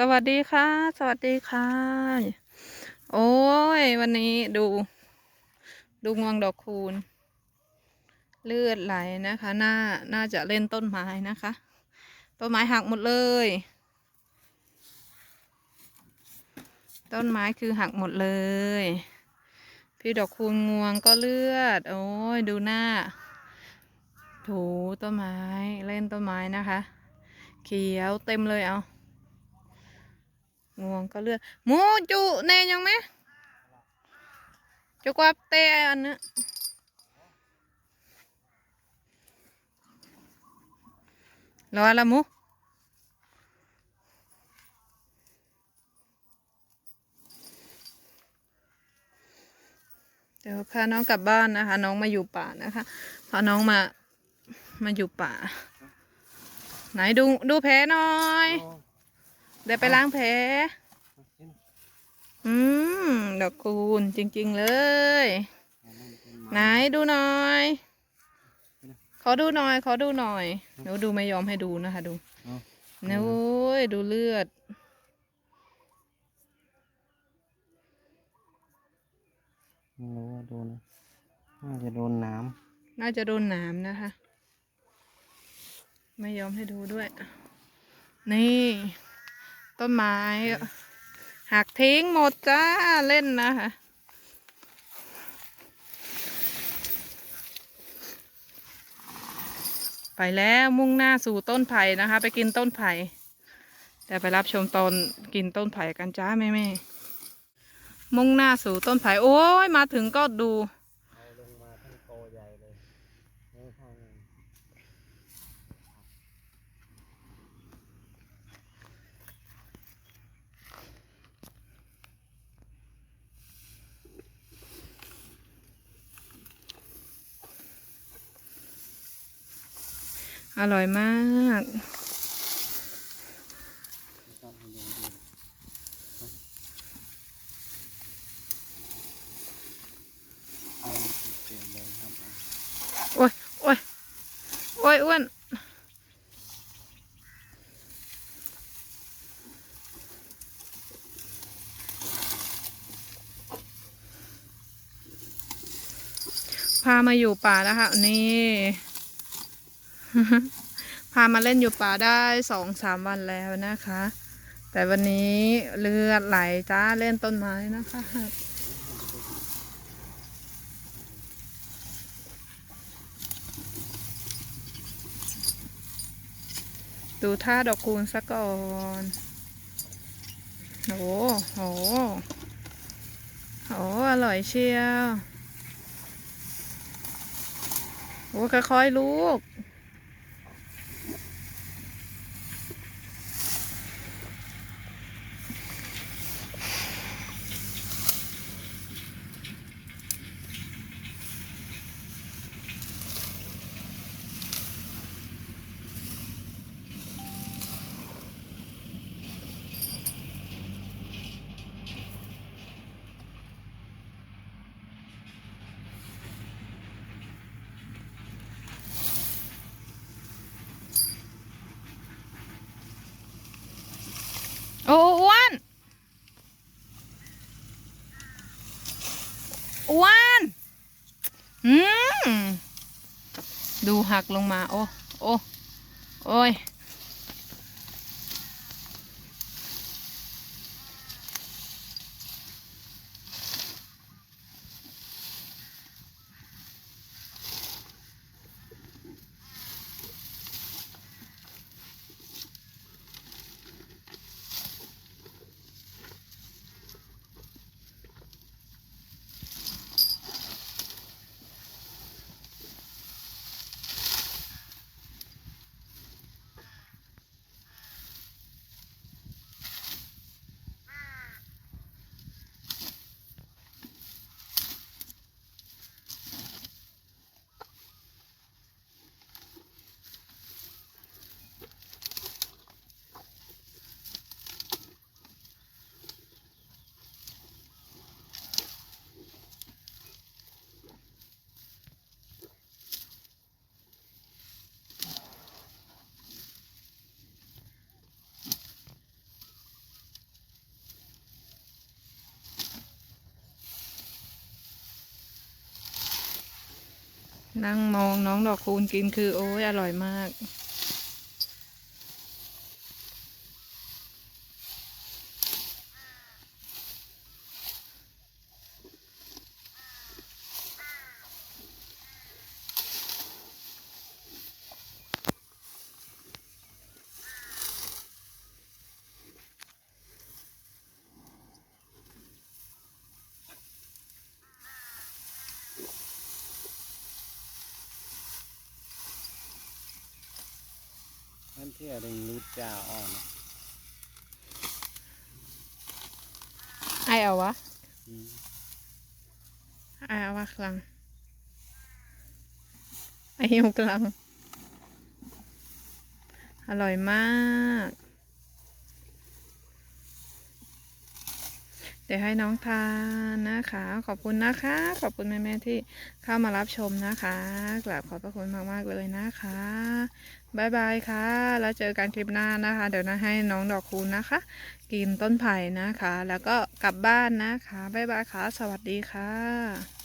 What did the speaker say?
สวัสดีค่ะ สวัสดีค่ะ โอ้ย วันนี้ดู ดูงวงดอกคูณ เลือดไหลนะคะน่าน่าจะเล่นต้นไม้นะคะ ต้นไม้หักหมดเลย ต้นไม้คือหักหมดเลย พี่ดอกคูณงวงก็เลือด โอ้ย ดูหน้าถูต้นไม้เล่นต้นไม้นะคะ เขียวเต็มเลยเอา งวงก็เลือดหมูจุเนยยังไหมจุกว่าเตะอันนี้รอละหมูเดี๋ยวพาน้องกลับบ้านนะคะ น้องมาอยู่ป่านะคะพาน้องมามาอยู่ป่า ไหนดูดูแผลหน่อย เดี๋ยวไปล้างแผล อืม ดอกคูณจริง ๆ เลย ไหนดูหน่อย ขอดูหน่อย ขอดูหน่อยหนูดูไม่ยอมให้ดูนะคะ ดูเนี่ยโอ้ยดูเลือด ไม่รู้ว่าโดน น่าจะโดนน้น่าจะโดนหนามนะคะ ไม่ยอมให้ดูด้วย นี่ ต้นไม้หักทิ้งหมดจ้าเล่นนะคะไปแล้วมุ่งหน้าสู่ต้นไผ่นะคะ ไปกินต้นไผ่แต่ไปรับชมตอนกินต้นไผ่กันจ้าแม่แม่ๆมุ่งหน้าสู่ต้นไผ่โอ้ยมาถึงก็ดูำเอาลงมาทั้งโตใหญ่เลยไม่ข้างหนึ่ง อร่อยมากต้องให้ดูดูเอาเปลี่ยโอ้ยโอ้ยโอ้ยอ้วนพามาอยู่ป่าแล้วค่ะนี่ พามาเล่นอยู่ป่าได้สองสามวันแล้วนะคะ แต่วันนี้เลือดไหลจ้าเล่นต้นไม้นะคะดูท่าดอกคูณซะก่อน โอ้โห โอ้อร่อยเชียว โอ้ค่อยๆลูก โอ้อ้วนอ้วนอืม ดูหักลงมา โอ้ โอ้ โอ้ย นั่งมองน้องดอกคูณกินคือโอ้ยอร่อยมาก นั่นที่อะไรรูดจ้าอ่อนไอเอาวะอืมไอเอาวะคลังไอหิวกลัง อร่อยมาก เดี๋ยวให้น้องทานนะคะ ขอบคุณนะคะ ขอบคุณแม่ๆที่เข้ามารับชมนะคะกราบขอบพระคุณมากๆเลยนะคะบายบายค่ะ แล้วเจอกันคลิปหน้านะคะ เดี๋ยวนะให้น้องดอกคูณนะคะ กินต้นไผ่นะคะ แล้วก็กลับบ้านนะคะบายบายค่ะ สวัสดีค่ะ